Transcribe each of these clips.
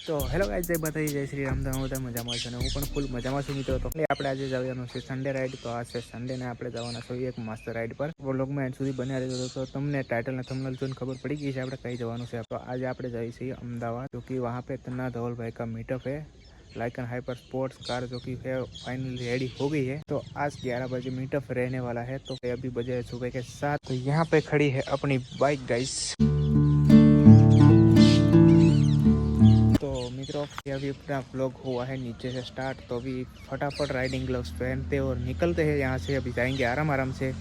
તો hello guys જય બધાઈ જય શ્રી રામ તમે બધા મજામાં છો અને હું પણ ફૂલ મજામાં છું મિત્રો તો આપણે આજે જવાનું છે સન્ડે રાઈડ તો આ છે સન્ડે ને આપણે જવાના છીએ એક મસ્ત રાઈડ પર વ્લોગમાં એન્ડ સુધી બન્યા રહેજો તો તમને ટાઇટલ ને થંબનેલ જોઈને ખબર પડી ગઈ છે આપણે કઈ જવાનું છે તો આજે આપણે જઈએ છીએ अहमदाबाद जो कि वहाँ पे तन्ना धवल भाई का मीटअप है लाइकन हाइपर स्पोर्ट्स कार जो कि है फाइनली रेडी हो गई है तो आज 11 बजे मीटअप रहने वाला है तो अभी बजे है सुबह के साथ तो यहाँ पे खड़ी है अपनी बाइक गाइस तो मित्रों ये अभी अपना ब्लॉग हुआ है नीचे से स्टार्ट तो अभी फटाफट राइडिंग ग्लव्स पहनते और निकलते हैं यहाँ से अभी जाएंगे आराम आराम से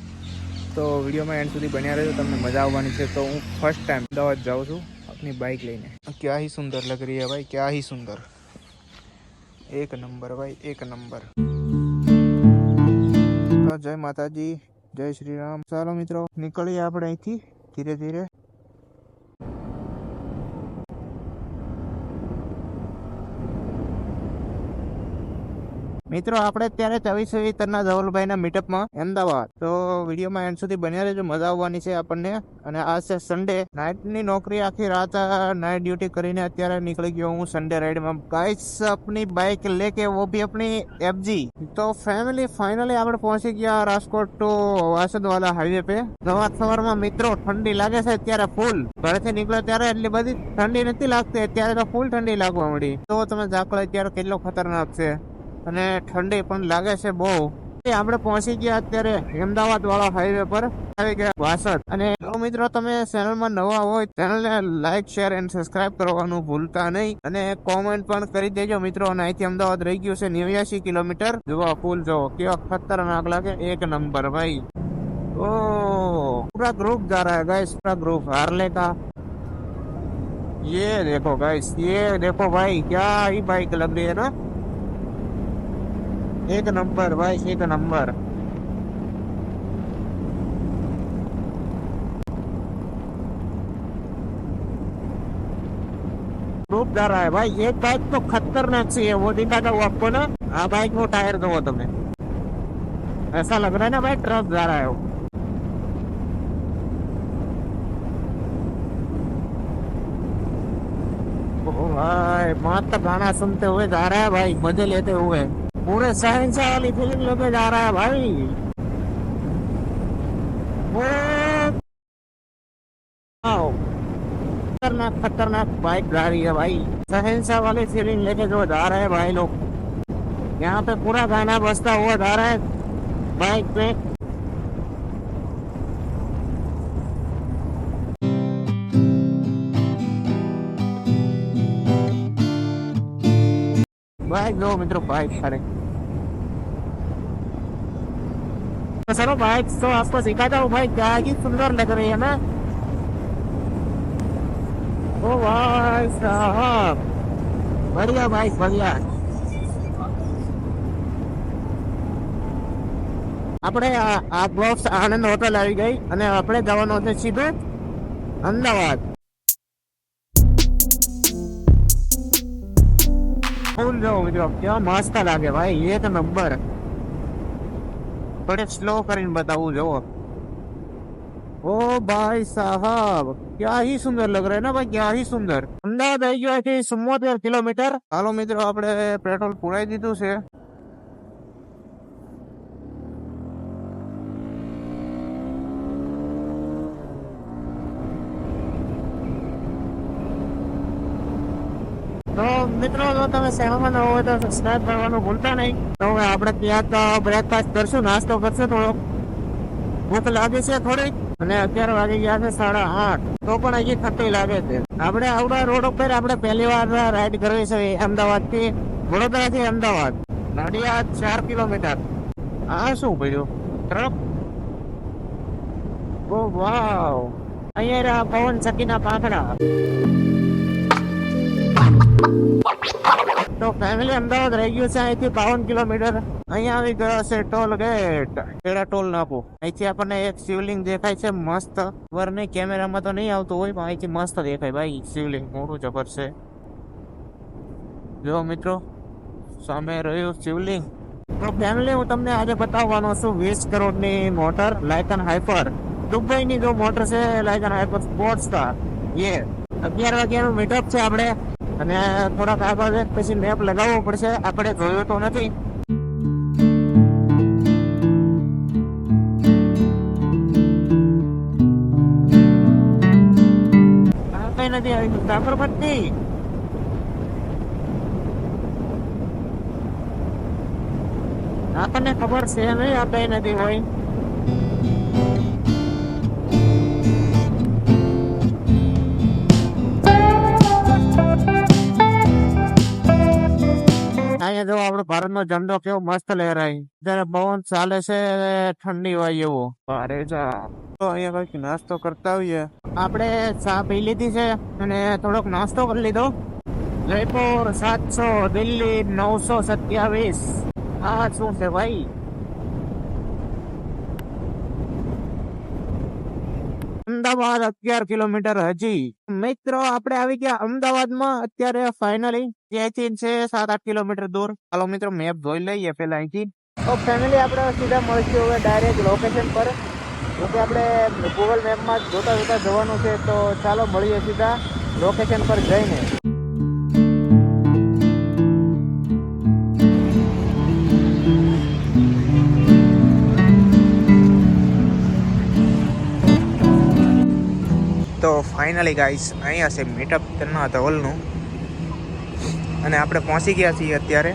તો વિડીયોમાં એન્ડ સુધી બન્યા રહેજો તમને મજા આવવાની છે તો હું ફર્સ્ટ ટાઈમ અમદાવાદ જાઉં છું अपनी बाइक लेने क्या ही सुंदर लग रही है भाई क्या ही सुंदर एक नंबर भाई एक नंबर તો જય માતાજી જય શ્રી રામ ચાલો મિત્રો નીકળીએ આપણે અહીંથી ધીરે ધીરે મિત્રો, આપણે અત્યારે ચોવીસ વીતરના ધવલભાઈના મીટઅપમાં અમદાવાદ. તો વિડીયોમાં એન્ડ સુધી બન્યા રહેજો, મજા આવવાની છે આપણને. અને આ છે સન્ડે નાઇટની નોકરી, આખી રાત નાઇટ ડ્યુટી કરીને અત્યારે નીકળી ગયો હું સન્ડે રાઈડમાં ગાઈસ આપની બાઇક લેકે વો ભી આપની એફજી તો ફેમિલી ફાઇનલી આપણે પહોંચી ગયા રાજકોટ ટુ વાસદવાલા હાઈવે પે. સવાર સવારમાં મિત્રો, ઠંડી લાગે છે અત્યારે ફૂલ ઘરેથી નીકળ્યો ત્યારે એટલી બધી ઠંડી નથી લાગતી, અત્યારે તો ફૂલ ઠંડી લાગવા મળી. તો તમે જાકડો અત્યારે કેટલો ખતરનાક છે. અને ઠંડી પણ લાગે છે બહુ એ આપણે પહોંચી ગયા અત્યારે અમદાવાદ વાળા હાઈવે પર આવી ગયા વાસદ અને જો મિત્રો તમે ચેનલમાં નવા હોય ચેનલને લાઈક શેર એન્ડ સબસ્ક્રાઇબ કરવાનું ભૂલતા નહીં અને કોમેન્ટ પણ કરી દેજો મિત્રો અને અહીંથી અમદાવાદ રહી ગયું છે નેવ્યાસી કિલોમીટર જુઓ પુલ જુઓ કેવા ખતરનાક લાગે એક નંબર ભાઈ ओ पूरा ग्रुप जा रहा है गाइस पूरा ग्रुप हार्ले का ये देखो गाइस ये देखो भाई क्या ही बाइक लग रही है ना एक नंबर भाई एक नंबर ग्रुप जा रहा है भाई एक बाइक तो खतरनाक सी है वो दिखाता हूँ आपको ना हाँ बाइक वो टायर दो तुम्हें ऐसा लग रहा है ना भाई ट्रक जा रहा है वो ओ भाई मस्त गाना सुनते हुए जा रहा है भाई मजे लेते हुए पूरे शहनशाह वाली फ़िल्म लेके जा रहा है भाई। वो खतरनाक खतरनाक बाइक जा रही है भाई। शहनशाह वाली फ़िल्म लेके जो जा रहे हैं भाई लोग। यहाँ पे पूरा गाना बजता हुआ जा रहा है। बाइक पे बाइक दो मित्रों बाइक अरे तो चलो बाइक तो आपको सिखाता हूँ भाई क्या ही सुंदर लग रही है ना ओ भाई साहब बढ़िया बाइक बढ़िया આપણે આ આ બોક્સ આનંદ હોટલ આવી ગઈ અને આપણે જવાનું છે સીધું અમદાવાદ ફૂલ જો મિત્રો, કેવા મસ્ત લાગે ભાઈ એક નંબર થોડે સ્લો કરીને બતાવું, જુઓ. ઓ ભાઈ સાહબ ક્યાં હિ સુંદર લગ રહે ના ભાઈ ક્યાં હિ સુંદર? અમદાવાદ આવી ગયો છે ચુમ્મોતેર કિલોમીટર. હાલો મિત્રો, આપણે પેટ્રોલ પુરાઈ દીધું છે. તો મિત્રો, જો તમે ચેનલમાં નવો હોય તો સબસ્ક્રાઈબ કરવાનું ભૂલતા નહીં. તો હવે આપણે ત્યાં બ્રેકફાસ્ટ કરશું, નાસ્તો કરશું થોડોક. ભૂખ લાગે છે થોડીક, અને અત્યારે વાગી ગયા છે સાડા આઠ. તો પણ હજી થતી લાગે છે. આપણે આવડા રોડ ઉપર આપણે પહેલી વાર રાઈડ કરવી છે અમદાવાદથી વડોદરા થી અમદાવાદ. નડિયાદ ચાર કિલોમીટર. આ શું પડ્યું? ટ્રક? Oh wow. અહીંયા પવન ચકીના પાંખડા. તો ફેમિલી અમદાવાદ રહી ગયું છે, અહીંથી બાવન કિલોમીટર. અહીંયા આવી ગયો છે ટોલ ગેટ. પેલા ટોલ નાકું અહીંથી આપણને એક શિવલિંગ દેખાય છે, મસ્ત. નહીં કેમેરામાં તો નહીં આવતું હોય, પણ અહીંથી મસ્ત દેખાય ભાઈ, શિવલિંગ. મોટું જબર છે. જો મિત્રો, સામે રહ્યું શિવલિંગ. તો ફેમિલી હું તમને આજે બતાવવાનો છું, વીસ કરોડની મોટર લાયકન હાઈપર દુબઈની જો મોટર છે લાયકન હાઈપર સ્પોર્ટ્સ કાર એ અગિયાર વાગ્યાનું મીટઅપ છે આપણે. અને થોડાક આગળ પછી મેપ લગાવવો પડશે. આપણે જોયો તો નથી. નથી આવી સાબરમતી આપણને ખબર છે નહીં? આ કઈ નથી હોય? અહીંયા જો આપણો ભારતનો ઝંડો કેવો મસ્ત લહેરાય. જયારે પવન ચાલે છે ઠંડી હોય એવો. અરે જા. તો અહીંયા કંઈક નાસ્તો કરતા હોઈએ આપણે ચા પી લીધી છે અને થોડોક નાસ્તો કરી લીધો. જયપુર સાતસો દિલ્હી નવસો સત્યાવીસ. આ શું છે ભાઈ? અમદાવાદ અગિયાર કિલોમીટર હજી. મિત્રો, આપણે આવી ગયા અમદાવાદમાં. અત્યારે ફાઇનલી ત્યાંથી છે સાત, આઠ કિલોમીટર દૂર. ચાલો મિત્રો મેપ જોઈ લઈએ પેલા અહીંથી. તો ફેમિલી આપણે સીધા મળશું હવે ડાયરેક્ટ લોકેશન પર. જોકે આપણે ગૂગલ મેપમાં જોતા જોતા જવાનું છે, તો ચાલો મળીએ સીધા લોકેશન પર જઈને. તો ફાઇનલી ગાઈસ અહીંયા છે મીટઅપ તેના ધવલનું અને આપણે પહોંચી ગયા છીએ અત્યારે.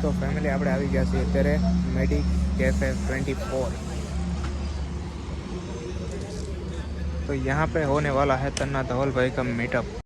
તો ફેમિલી આપણે આવી ગયા છીએ અત્યારે મેડિક કેફે ટ્વેન્ટી 24 तो यहाँ पे होने वाला है तन्ना धवल भाई का मीटअप